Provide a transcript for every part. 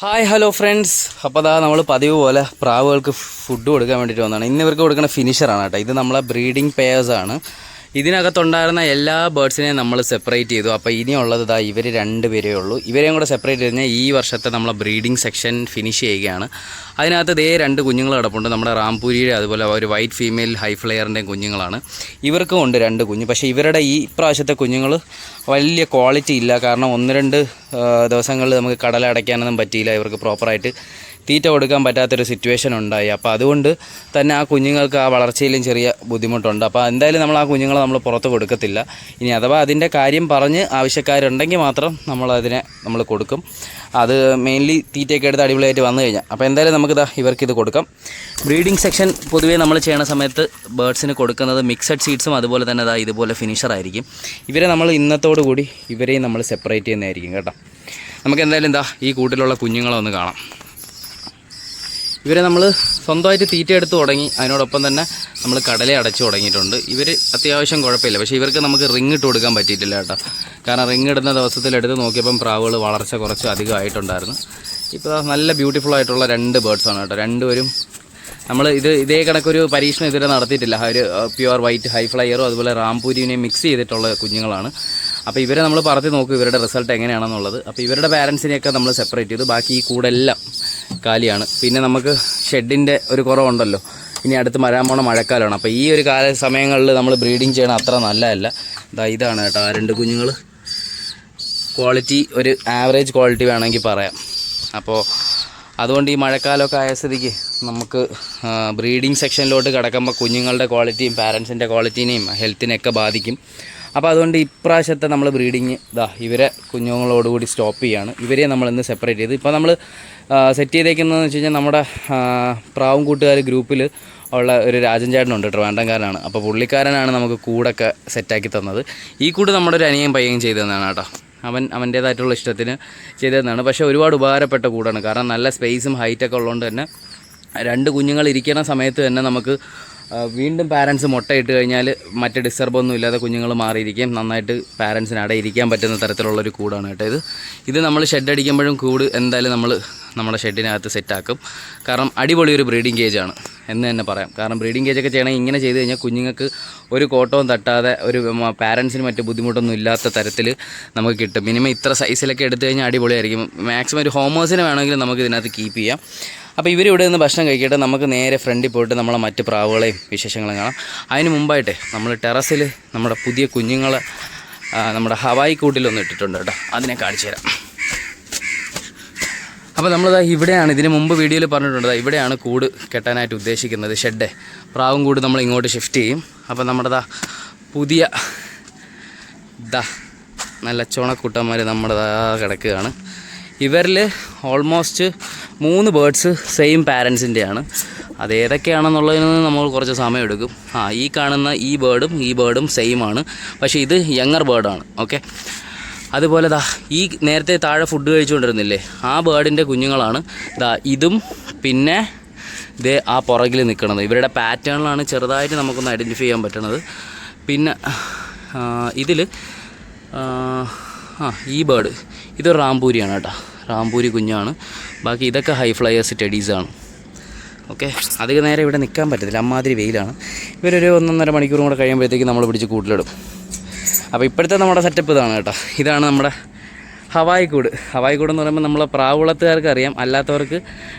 Hi hello friends അപ്പോൾ അതാ നമ്മൾ പതിവ് പോലെ പ്രാവുകൾക്ക് ഫുഡ് കൊടുക്കാൻ വേണ്ടിയിട്ട് വന്നതാണ് ഇന്ന് ഇവർക്ക് കൊടുക്കുന്ന ഫിനിഷറാണ് കേട്ടോ ഇത് നമ്മളെ ബ്രീഡിംഗ് പെയേഴ്സാണ് ഇതിനകത്തുണ്ടായിരുന്ന എല്ലാ ബേർഡ്സിനെയും നമ്മൾ സെപ്പറേറ്റ് ചെയ്തു. അപ്പോൾ ഇനിയുള്ളത് ഇതാ ഇവർ രണ്ട് പേരേ ഉള്ളൂ. ഇവരെയും കൂടെ സെപ്പറേറ്റ് ചെയ്ത് ഈ വർഷത്തെ നമ്മളെ ബ്രീഡിംഗ് സെക്ഷൻ ഫിനിഷ് ചെയ്യുകയാണ്. അതിനകത്ത് ഇതേ രണ്ട് കുഞ്ഞുങ്ങൾ കിടപ്പുണ്ട്. നമ്മുടെ റാംപൂരിയുടെ അതുപോലെ ഒരു വൈറ്റ് ഫീമെയിൽ ഹൈ ഫ്ലെയറിന്റെയും കുഞ്ഞുങ്ങളാണ്. ഇവർക്കും ഉണ്ട് രണ്ട് കുഞ്ഞ്. പക്ഷേ ഇവരുടെ ഈ പ്രാവശ്യത്തെ കുഞ്ഞുങ്ങൾ വലിയ ക്വാളിറ്റി ഇല്ല. കാരണം ഒന്ന് രണ്ട് ദിവസങ്ങളിൽ നമുക്ക് കടലടയ്ക്കാനൊന്നും പറ്റിയില്ല. ഇവർക്ക് പ്രോപ്പറായിട്ട് തീറ്റ കൊടുക്കാൻ പറ്റാത്തൊരു സിറ്റുവേഷൻ ഉണ്ടായി. അപ്പോൾ അതുകൊണ്ട് തന്നെ ആ കുഞ്ഞുങ്ങൾക്ക് ആ വളർച്ചയിലും ചെറിയ ബുദ്ധിമുട്ടുണ്ട്. അപ്പോൾ എന്തായാലും നമ്മൾ ആ കുഞ്ഞുങ്ങളെ നമ്മൾ പുറത്ത് കൊടുക്കത്തില്ല. ഇനി അഥവാ അതിന്റെ കാര്യം പറഞ്ഞ് ആവശ്യക്കാരുണ്ടെങ്കിൽ മാത്രം നമ്മൾ അതിനെ നമ്മൾ കൊടുക്കും. അത് മെയിൻലി തീറ്റയൊക്കെ എടുത്ത് അടിപൊളിയായിട്ട് വന്നു കഴിഞ്ഞാൽ. അപ്പോൾ എന്തായാലും നമുക്കിതാ ഇവർക്ക് ഇത് കൊടുക്കാം. ബ്രീഡിംഗ് സെക്ഷൻ പൊതുവേ നമ്മൾ ചെയ്യണ സമയത്ത് ബേർഡ്സിന് കൊടുക്കുന്നത് മിക്സഡ് സീഡ്സും അതുപോലെ തന്നെ അതാ ഇതുപോലെ ഫിനിഷർ ആയിരിക്കും. ഇവരെ നമ്മൾ ഇന്നത്തോടു കൂടി ഇവരെയും നമ്മൾ സെപ്പറേറ്റ് ചെയ്യുന്നതായിരിക്കും കേട്ടോ. നമുക്ക് എന്തായാലും എന്താ ഈ കൂട്ടിലുള്ള കുഞ്ഞുങ്ങളെ ഒന്ന് കാണാം. ഇവരെ നമ്മൾ സ്വന്തമായിട്ട് തീറ്റ എടുത്ത് തുടങ്ങി. അതിനോടൊപ്പം തന്നെ നമ്മൾ കടല അടച്ചു തുടങ്ങിയിട്ടുണ്ട്. ഇവർ അത്യാവശ്യം കുഴപ്പമില്ല. പക്ഷേ ഇവർക്ക് നമുക്ക് റിങ് ഇട്ട് കൊടുക്കാൻ പറ്റിയിട്ടില്ല കേട്ടോ. കാരണം റിങ് ഇടുന്ന ദിവസത്തിൽ എടുത്ത് നോക്കിയപ്പം പ്രാവുകൾ വളർച്ച കുറച്ച് അധികമായിട്ടുണ്ടായിരുന്നു ഇപ്പോൾ നല്ല ബ്യൂട്ടിഫുൾ ആയിട്ടുള്ള രണ്ട് ബേർഡ്സാണ് കേട്ടോ. രണ്ടുപേരും നമ്മൾ ഇത് ഇതേ കണക്കൊരു പരീക്ഷണം ഇതുവരെ നടത്തിയിട്ടില്ല. ഒരു പ്യുവർ വൈറ്റ് ഹൈ ഫ്ലയറും അതുപോലെ റാംപൂരിനെയും മിക്സ് ചെയ്തിട്ടുള്ള കുഞ്ഞുങ്ങളാണ്. അപ്പോൾ ഇവരെ നമ്മൾ പറത്തി നോക്കും ഇവരുടെ റിസൾട്ട് എങ്ങനെയാണെന്നുള്ളത്. അപ്പോൾ ഇവരുടെ പാരൻസിനെയൊക്കെ നമ്മൾ സെപ്പറേറ്റ് ചെയ്തു. ബാക്കി ഈ കൂടെല്ലാം കാലിയാണ്. പിന്നെ നമുക്ക് ഷെഡിന്റെ ഒരു കുറവുണ്ടല്ലോ. ഇനി അടുത്ത് വരാൻ പോണ മഴക്കാലമാണ്. അപ്പോൾ ഈ ഒരു കാല സമയങ്ങളിൽ നമ്മൾ ബ്രീഡിങ് ചെയ്യണം അത്ര നല്ലതല്ല. ഇതാ ഇതാണ് കേട്ടോ ആ രണ്ട് കുഞ്ഞുങ്ങൾ ക്വാളിറ്റി ഒരു ആവറേജ് ക്വാളിറ്റി വേണമെങ്കിൽ പറയാം. അപ്പോൾ അതുകൊണ്ട് ഈ മഴക്കാലമൊക്കെ ആയ സ്ഥിതിക്ക് നമുക്ക് ബ്രീഡിംഗ് സെക്ഷനിലോട്ട് കിടക്കുമ്പോൾ കുഞ്ഞുങ്ങളുടെ ക്വാളിറ്റിയും പാരൻസിന്റെ ക്വാളിറ്റീനെയും ഹെൽത്തിനെയൊക്കെ ബാധിക്കും. അപ്പോൾ അതുകൊണ്ട് ഇപ്രാവശ്യത്തെ നമ്മൾ ബ്രീഡിങ് ഇതാ ഇവരെ കുഞ്ഞുങ്ങളോടുകൂടി സ്റ്റോപ്പ് ചെയ്യാണ്. ഇവരെ നമ്മൾ ഇന്ന് സെപ്പറേറ്റ് ചെയ്ത്. ഇപ്പോൾ നമ്മൾ സെറ്റ് ചെയ്തേക്കുന്നതെന്ന് വെച്ച് കഴിഞ്ഞാൽ നമ്മുടെ പ്രാവും കൂട്ടുകാർ ഗ്രൂപ്പിൽ ഉള്ള ഒരു രാജൻ ചേട്ടനുണ്ട് ട്രിവാൻഡംകാരനാണ് അപ്പോൾ പുള്ളിക്കാരനാണ് നമുക്ക് കൂടൊക്കെ സെറ്റാക്കി തന്നത്. ഈ കൂട് നമ്മുടെ ഒരു അനിയൻ പയ്യൻ ചെയ്തു തന്നതാണ് കേട്ടോ. അവൻ അവന്റേതായിട്ടുള്ള ഇഷ്ടത്തിന് ചെയ്തതെന്നാണ്. പക്ഷേ ഒരുപാട് ഉപകാരപ്പെട്ട കൂടാണ്. കാരണം നല്ല സ്പേസും ഹൈറ്റൊക്കെ ഉള്ളതുകൊണ്ട് തന്നെ രണ്ട് കുഞ്ഞുങ്ങൾ ഇരിക്കുന്ന സമയത്ത് തന്നെ നമുക്ക് വീണ്ടും പാരൻസ് മുട്ടയിട്ട് കഴിഞ്ഞാൽ മറ്റ് ഡിസ്റ്റർബൊന്നും ഇല്ലാതെ കുഞ്ഞുങ്ങൾ മാറിയിരിക്കും. നന്നായിട്ട് പാരൻസിന് അവിടെ ഇരിക്കാൻ പറ്റുന്ന തരത്തിലുള്ളൊരു കൂടാണ് കേട്ടോ ഇത്. ഇത് നമ്മൾ ഷെഡ് അടിക്കുമ്പോഴും കൂട് എന്തായാലും നമ്മൾ നമ്മുടെ ഷെഡിനകത്ത് സെറ്റാക്കും കാരണം അടിപൊളി ഒരു ബ്രീഡിംഗ് കേജാണ് എന്ന് തന്നെ പറയാം. കാരണം ബ്രീഡിംഗ് കേജൊക്കെ ചെയ്യണമെങ്കിൽ ഇങ്ങനെ ചെയ്ത് കഴിഞ്ഞാൽ കുഞ്ഞുങ്ങൾക്ക് ഒരു കോട്ടവും തട്ടാതെ ഒരു പാരൻസിന് മറ്റു ബുദ്ധിമുട്ടൊന്നും ഇല്ലാത്ത തരത്തിൽ നമുക്ക് കിട്ടും. മിനിമം ഇത്ര സൈസിലൊക്കെ എടുത്തു കഴിഞ്ഞാൽ അടിപൊളിയായിരിക്കും. മാക്സിമം ഒരു ഹോമേഴ്സിന് വേണമെങ്കിൽ നമുക്ക് ഇതിനകത്ത് കീപ്പ് ചെയ്യാം. അപ്പോൾ ഇവർ ഇവിടെ നിന്ന് ഭക്ഷണം കഴിക്കട്ടെ. നമുക്ക് നേരെ ഫ്രണ്ടിൽ പോയിട്ട് നമ്മളെ മറ്റ് പ്രാവുകളെയും വിശേഷങ്ങളും കാണാം. അതിന് മുമ്പായിട്ട് നമ്മൾ ടെറസിൽ നമ്മുടെ പുതിയ കുഞ്ഞുങ്ങളെ നമ്മുടെ ഹവായി കൂട്ടിലൊന്ന് ഇട്ടിട്ടുണ്ട് കേട്ടോ. അതിനെ കാണിച്ചു തരാം. അപ്പോൾ നമ്മളിതാ ഇവിടെയാണ് ഇതിന് മുമ്പ് വീഡിയോയിൽ പറഞ്ഞിട്ടുണ്ട് ഇവിടെയാണ് കൂട് കെട്ടാനായിട്ട് ഉദ്ദേശിക്കുന്നത് ഷെഡ്. പ്രാവും കൂട് നമ്മൾ ഇങ്ങോട്ട് ഷിഫ്റ്റ് ചെയ്യും. അപ്പോൾ നമ്മുടെ ദാ പുതിയ ദാ നല്ല ചുണക്കൂട്ടന്മാർ നമ്മുടെ ദാ കിടക്കുകയാണ്. ഇവരിൽ ഓൾമോസ്റ്റ് മൂന്ന് ബേർഡ്സ് സെയിം പാരൻസിന്റെയാണ് അത് ഏതൊക്കെയാണെന്നുള്ളതിന് നമ്മൾ കുറച്ച് സമയം എടുക്കും. ആ ഈ കാണുന്ന ഈ ബേർഡും ഈ ബേർഡും സെയിം ആണ്. പക്ഷേ ഇത് യങ്ങർ ബേർഡാണ് ഓക്കെ അതുപോലെ ദാ ഈ നേരത്തെ താഴെ ഫുഡ് കഴിച്ചുകൊണ്ടിരുന്നില്ലേ ആ ബേർഡിന്റെ കുഞ്ഞുങ്ങളാണ്. ദാ ഇതും പിന്നെ ഇതേ ആ പുറകിൽ നിൽക്കുന്നത്. ഇവരുടെ പാറ്റേണിലാണ് ചെറുതായിട്ട് നമുക്കൊന്ന് ഐഡന്റിഫൈ ചെയ്യാൻ പറ്റണത്. പിന്നെ ഇതിൽ ആ ഈ ബേർഡ് ഇതൊരു റാംപൂരിയാണ് കേട്ടോ. റാംപൂരി കുഞ്ഞാണ്. ബാക്കി ഇതൊക്കെ ഹൈ ഫ്ലയേഴ്സ് ടെഡീസാണ് ഓക്കെ അധികം നേരം ഇവിടെ നിൽക്കാൻ പറ്റത്തില്ല. അമ്മാതിരി വെയിലാണ്. ഇവരൊരു ഒന്നൊന്നര മണിക്കൂറും കൂടെ കഴിയുമ്പോഴത്തേക്ക് നമ്മൾ പിടിച്ച് കൂട്ടിലിടും. അപ്പോൾ ഇപ്പോഴത്തെ നമ്മുടെ സെറ്റപ്പ് ഇതാണ് കേട്ടോ. ഇതാണ് നമ്മുടെ ഹവായ് കൂട്. ഹവായ് കൂട് എന്ന് പറയുമ്പോൾ നമ്മളെ പ്രാവുളത്തുകാർക്ക് അറിയാം. അല്ലാത്തവർക്ക്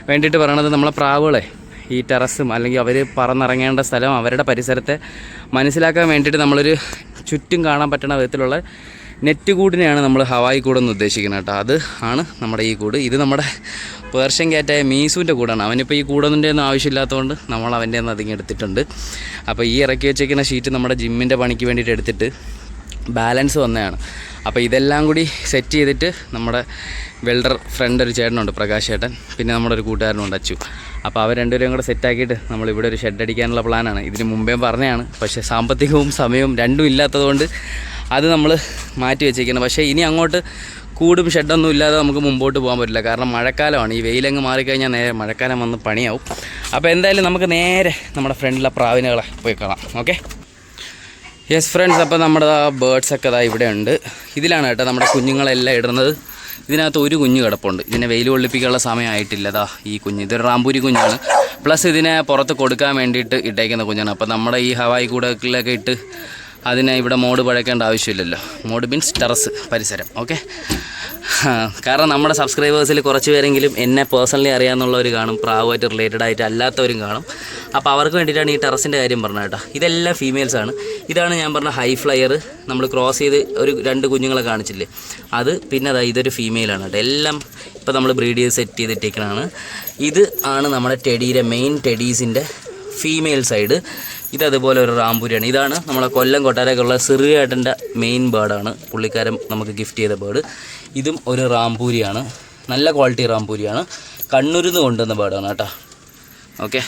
വേണ്ടിയിട്ട് പറയണത് നമ്മളെ പ്രാവുകളെ ഈ ടെറസും അല്ലെങ്കിൽ അവർ പറന്നിറങ്ങേണ്ട സ്ഥലം അവരുടെ പരിസരത്തെ മനസ്സിലാക്കാൻ വേണ്ടിയിട്ട് നമ്മളൊരു ചുറ്റും കാണാൻ പറ്റുന്ന വിധത്തിലുള്ള നെറ്റ് കൂടിനെയാണ് നമ്മൾ ഹവായി കൂടെന്ന് ഉദ്ദേശിക്കുന്നത് കേട്ടോ. അത് ആണ് നമ്മുടെ ഈ കൂട്. ഇത് നമ്മുടെ പേർഷ്യൻ കാറ്റായ മീസുവിന്റെ കൂടാണ്. അവനിപ്പോൾ ഈ കൂടൊന്നിന്റെ ഒന്നും ആവശ്യമില്ലാത്തതുകൊണ്ട് നമ്മൾ അവന്റെ ഒന്ന് അതിങ്ങ് എടുത്തിട്ടുണ്ട്. അപ്പോൾ ഈ ഇറക്കി വെച്ചേക്കുന്ന ഷീറ്റ് നമ്മുടെ ജിമ്മിന്റെ പണിക്ക് വേണ്ടിയിട്ട് എടുത്തിട്ട് ബാലൻസ് വന്നതാണ്. അപ്പോൾ ഇതെല്ലാം കൂടി സെറ്റ് ചെയ്തിട്ട് നമ്മുടെ വെൽഡർ ഫ്രണ്ട് ഒരു ചേട്ടനുണ്ട് പ്രകാശ് ചേട്ടൻ. പിന്നെ നമ്മുടെ ഒരു കൂട്ടുകാരനുണ്ട് അച്ചു. അപ്പോൾ അവർ രണ്ടുപേരും കൂടെ സെറ്റാക്കിയിട്ട് നമ്മൾ ഇവിടെ ഒരു ഷെഡ് അടിക്കാനുള്ള പ്ലാനാണ് ഇതിന് മുമ്പേ പറഞ്ഞതാണ്. പക്ഷേ സാമ്പത്തികവും സമയവും രണ്ടും ഇല്ലാത്തതുകൊണ്ട് അത് നമ്മൾ മാറ്റി വെച്ചേക്കുന്നത് പക്ഷേ ഇനി അങ്ങോട്ട് കൂടും ഷെഡൊന്നും ഇല്ലാതെ നമുക്ക് മുമ്പോട്ട് പോകാൻ പറ്റില്ല. കാരണം മഴക്കാലമാണ്. ഈ വെയിലങ്ങ് മാറിക്കഴിഞ്ഞാൽ നേരെ മഴക്കാലം വന്ന് പണിയാവും. അപ്പോൾ എന്തായാലും നമുക്ക് നേരെ നമ്മുടെ ഫ്രണ്ടിലെ പ്രാവിനുകളെ പോയി കാണാം. ഓക്കെ? യെസ് ഫ്രണ്ട്സ് അപ്പോൾ നമ്മുടെ ബേർഡ്സ് ഒക്കെ അതാ ഇവിടെ ഉണ്ട്. ഇതിലാണ് കേട്ടോ നമ്മുടെ കുഞ്ഞുങ്ങളെല്ലാം ഇടുന്നത്. ഇതിനകത്ത് ഒരു കുഞ്ഞ് കിടപ്പുണ്ട്. ഇതിനെ വെയിൽ കൊള്ളിപ്പിക്കാനുള്ള സമയമായിട്ടില്ല ദാ ഈ കുഞ്ഞ്. ഇതൊരു റാമ്പൂരി കുഞ്ഞാണ്. പ്ലസ് ഇതിനെ പുറത്ത് കൊടുക്കാൻ വേണ്ടിയിട്ട് ഇട്ടേക്കുന്ന കുഞ്ഞാണ്. അപ്പോൾ നമ്മുടെ ഈ ഹവായി കൂടൊക്കെ ഇട്ട് അതിനെ ഇവിടെ മോഡ് പഴക്കേണ്ട ആവശ്യമില്ലല്ലോ. മോഡ് മീൻസ് ടെറസ് പരിസരം. ഓക്കെ കാരണം നമ്മുടെ സബ്സ്ക്രൈബേഴ്സിൽ കുറച്ച് പേരെങ്കിലും എന്നെ പേഴ്സണലി അറിയാമെന്നുള്ളവർ കാണും. പ്രാവുമായിട്ട് റിലേറ്റഡ് ആയിട്ട് അല്ലാത്തവരും കാണും. അപ്പോൾ അവർക്ക് വേണ്ടിയിട്ടാണ് ഈ ടെറസിന്റെ കാര്യം പറഞ്ഞത് കേട്ടോ. ഇതെല്ലാം ഫീമെയിൽസ് ആണ്. ഇതാണ് ഞാൻ പറഞ്ഞ ഹൈ ഫ്ലയർ നമ്മൾ ക്രോസ് ചെയ്ത് ഒരു രണ്ട് കുഞ്ഞുങ്ങളെ കാണിച്ചില്ലേ? അത് പിന്നെ അതാ ഇതൊരു ഫീമെയിലാണ് കേട്ടോ. എല്ലാം ഇപ്പോൾ നമ്മൾ ബ്രീഡ് ചെയ്ത് സെറ്റ് ചെയ്തിട്ടേക്കണതാണ്. ഇത് ആണ് നമ്മുടെ ടെഡിയുടെ മെയിൻ ടെഡീസിന്റെ ഫീമെയിൽ സൈഡ് ഇത് അതുപോലെ ഒരു റാമ്പൂരിയാണ് ഇതാണ് നമ്മളെ കൊല്ലം കൊട്ടാരക്കുള്ള സിറിയേട്ടന്റെ മെയിൻ ബേർഡാണ് പുള്ളിക്കാരൻ നമുക്ക് ഗിഫ്റ്റ് ചെയ്ത ബേർഡ് ഇതും ഒരു റാംപൂരിയാണ്. നല്ല ക്വാളിറ്റി റാംപൂരിയാണ്. കണ്ണൂരിൽ നിന്ന് കൊണ്ടുവന്ന ബേർഡാണ് കേട്ടോ. ഓക്കെ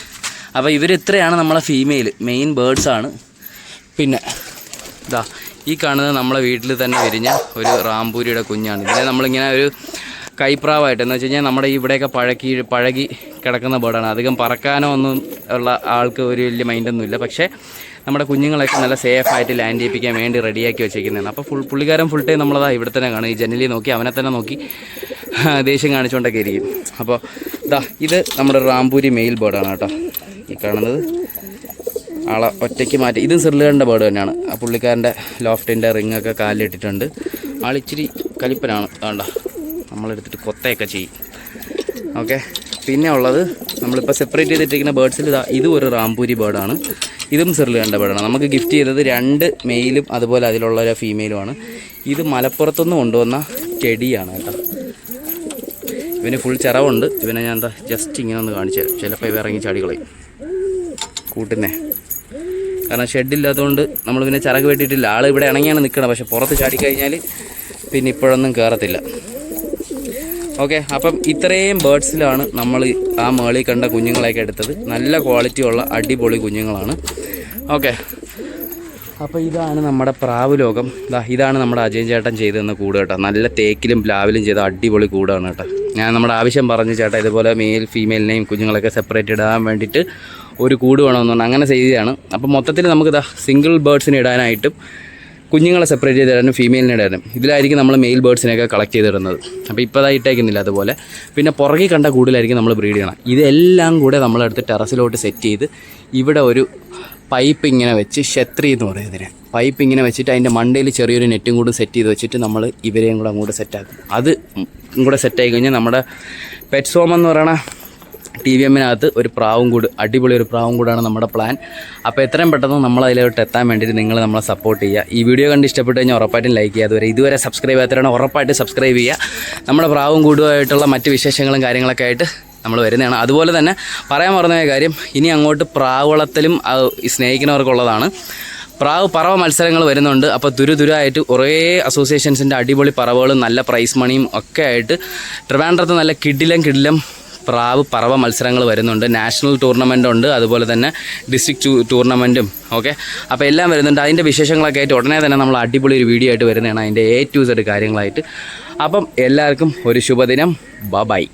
അപ്പോൾ ഇവർ ഇത്രയാണ് നമ്മളെ ഫീമെയിൽ മെയിൻ ബേർഡ്സാണ് പിന്നെ ഇതാ ഈ കാണുന്നത് നമ്മളെ വീട്ടിൽ തന്നെ വിരിഞ്ഞ ഒരു റാംപൂരിയുടെ കുഞ്ഞാണ്. ഇതിനെ നമ്മളിങ്ങനെ ഒരു കൈപ്രാവായിട്ട്. എന്ന് വെച്ച് കഴിഞ്ഞാൽ നമ്മുടെ ഇവിടെയൊക്കെ പഴക്കി പഴകി കിടക്കുന്ന ബേർഡാണ്. അധികം പറക്കാനോ ഒന്നും ഉള്ള ആൾക്ക് ഒരു വലിയ മൈൻഡൊന്നുമില്ല പക്ഷേ നമ്മുടെ കുഞ്ഞുങ്ങളൊക്കെ നല്ല സേഫായിട്ട് ലാൻഡ് ചെയ്യിപ്പിക്കാൻ വേണ്ടി റെഡിയാക്കി വെച്ചേക്കുന്നതാണ് അപ്പോൾ ഫുൾ പുള്ളിക്കാരൻ ഫുൾ ടൈം നമ്മളതാ ഇവിടെ തന്നെ കാണും. ഈ ജനലി നോക്കി അവനെ തന്നെ നോക്കി ദേഷ്യം കാണിച്ചുകൊണ്ടൊക്കെ ഇരിക്കും. അപ്പോൾ ഇതാ ഇത് നമ്മുടെ റാംപൂരി മെയിൽ ബേർഡാണ് കേട്ടോ. ഈ കാണുന്നത് ആളെ ഒറ്റയ്ക്ക് മാറ്റി. ഇതും സിർലുകാരന്റെ ബേർഡ് തന്നെയാണ്. ആ പുള്ളിക്കാരന്റെ ലോഫ്റ്റിന്റെ റിങ്ങൊക്കെ കാലിലിട്ടിട്ടുണ്ട്. ആളിച്ചിരി കലിപ്പനാണ്. വേണ്ട നമ്മളെടുത്തിട്ട് കൊത്തയൊക്കെ ചെയ്യും. ഓക്കെ പിന്നെ ഉള്ളത് നമ്മളിപ്പോൾ സെപ്പറേറ്റ് ചെയ്തിട്ടിരിക്കുന്ന ബേർഡ്സിൽ ഇതാ ഇതും ഒരു റാംപൂരി ബേർഡാണ് ഇതും സിർലുകാരന്റെ ബേർഡാണ് നമുക്ക് ഗിഫ്റ്റ് ചെയ്തത് രണ്ട് മെയിലും അതുപോലെ അതിലുള്ള ഒരു ഫീമെയിലുമാണ് ഇത് മലപ്പുറത്തുനിന്ന് കൊണ്ടുവന്ന ചെടിയാണ് കേട്ടോ. ഇവന് ഫുൾ ചിറവുണ്ട്. ഇവനെ ഞാൻ എന്താ ജസ്റ്റ് ഇങ്ങനെ ഒന്ന് കാണിച്ചു തരാം. ചിലപ്പോൾ ഇവ ഇറങ്ങി ചാടികളയും കൂട്ടുന്നേ. കാരണം ഷെഡില്ലാത്തതുകൊണ്ട് നമ്മൾ പിന്നെ ചിറക് വെട്ടിയിട്ടില്ല. ആൾ ഇവിടെ ഇണങ്ങിയാണ് നിൽക്കണം പക്ഷെ പുറത്ത് ചാടിക്കഴിഞ്ഞാൽ പിന്നെ ഇപ്പോഴൊന്നും കയറത്തില്ല ഓക്കെ അപ്പം ഇത്രയും ബേർഡ്സിലാണ് നമ്മൾ ആ മേളിൽ കണ്ട കുഞ്ഞുങ്ങളെയൊക്കെ എടുത്തത്. നല്ല ക്വാളിറ്റി ഉള്ള അടിപൊളി കുഞ്ഞുങ്ങളാണ്. ഓക്കെ അപ്പം ഇതാണ് നമ്മുടെ പ്രാവ് ലോകം. ദാ ഇതാണ് നമ്മുടെ അജയൻ ചേട്ടൻ ചെയ്തു തന്ന കൂട് കേട്ടോ. നല്ല തേക്കിലും പ്ലാവിലും ചെയ്ത അടിപൊളി കൂടാണ് കേട്ടോ. ഞാൻ നമ്മുടെ ആവശ്യം പറഞ്ഞു ചേട്ടാ ഇതുപോലെ മെയിൽ ഫീമെയിലിനെയും കുഞ്ഞുങ്ങളൊക്കെ സെപ്പറേറ്റ് ഇടാൻ വേണ്ടിയിട്ട് ഒരു കൂട് വേണമെന്ന് പറഞ്ഞാൽ അങ്ങനെ ചെയ്തതാണ്. അപ്പം മൊത്തത്തിൽ നമുക്ക് ഇതാ സിംഗിൾ ബേർഡ്സിന് ഇടാനായിട്ടും കുഞ്ഞുങ്ങളെ സെപ്പറേറ്റ് ചെയ്ത് തരാനും ഫീമെയിലിനെ ഇടാനും. ഇതിലായിരിക്കും നമ്മൾ മെയിൽ ബേർഡ്സിനെയൊക്കെ കളക്ട് ചെയ്തിടുന്നത്. അപ്പോൾ ഇപ്പോൾ ഇട്ടേക്കുന്നില്ല അതുപോലെ. പിന്നെ പുറകെ കണ്ട കൂടുതലായിരിക്കും നമ്മൾ ബ്രീഡ് ചെയ്യണം ഇതെല്ലാം കൂടെ നമ്മളെടുത്ത് ടെറസിലോട്ട് സെറ്റ് ചെയ്ത് ഇവിടെ ഒരു പൈപ്പ് ഇങ്ങനെ വെച്ച് ഷെത്രി എന്ന് പറയുന്നതിന് പൈപ്പ് ഇങ്ങനെ വെച്ചിട്ട് അതിന്റെ മണ്ടയിൽ ചെറിയൊരു നെറ്റും കൂടെ സെറ്റ് ചെയ്ത് വെച്ചിട്ട് നമ്മൾ ഇവരെയും കൂടെ അങ്ങോട്ട് സെറ്റാക്കും അത് കൂടെ സെറ്റായി കഴിഞ്ഞാൽ നമ്മുടെ പെറ്റ്സ് എന്ന് പറയണ ടി വി എമ്മിനകത്ത് ഒരു പ്രാവും കൂട് അടിപൊളി ഒരു പ്രാവും കൂടാണ് നമ്മുടെ പ്ലാൻ അപ്പോൾ എത്രയും പെട്ടെന്ന് നമ്മൾ അതിലോട്ട് എത്താൻ വേണ്ടിയിട്ട് നിങ്ങൾ നമ്മളെ സപ്പോർട്ട് ചെയ്യുക. ഈ വീഡിയോ കണ്ട് ഇഷ്ടപ്പെട്ട് കഴിഞ്ഞാൽ ഉറപ്പായിട്ടും ലൈക്ക് ചെയ്യുക. അതുവരെ ഇതുവരെ സബ്സ്ക്രൈബ് ചെയ്യാത്തവരാണ് ഉറപ്പായിട്ട് സബ്സ്ക്രൈബ് ചെയ്യുക. നമ്മുടെ പ്രാവും കൂടുമായിട്ടുള്ള മറ്റ് വിശേഷങ്ങളും കാര്യങ്ങളൊക്കെ ആയിട്ട് നമ്മൾ വരുന്നതാണ്. അതുപോലെ തന്നെ പറയാൻ പറഞ്ഞ കാര്യം ഇനി അങ്ങോട്ട് പ്രാവളത്തിലും സ്നേഹിക്കുന്നവർക്കുള്ളതാണ്. പ്രാവ് പറവ മത്സരങ്ങൾ വരുന്നുണ്ട്. അപ്പോൾ ദുരുദുരായിട്ട് കുറേ അസോസിയേഷൻസിന്റെ അടിപൊളി പറവുകളും നല്ല പ്രൈസ് മണിയും ഒക്കെ ആയിട്ട് ട്രിവാൻഡ്രത്ത് നല്ല കിഡിലം കിടിലം പ്രാവ് പറവ മത്സരങ്ങൾ വരുന്നുണ്ട്. നാഷണൽ ടൂർണമെന്റ് ഉണ്ട്. അതുപോലെ തന്നെ ഡിസ്ട്രിക്ട് ടൂർണമെന്റും ഓക്കെ? അപ്പോൾ എല്ലാം വരുന്നുണ്ട്. അതിന്റെ വിശേഷങ്ങളൊക്കെ ആയിട്ട് ഉടനെ തന്നെ നമ്മൾ അടിപൊളി ഒരു വീഡിയോ ആയിട്ട് വരുന്നതാണ്. അതിന്റെ എ ടു സെഡ് കാര്യങ്ങളായിട്ട്. അപ്പം എല്ലാവർക്കും ഒരു ശുഭദിനം. ബ ബൈ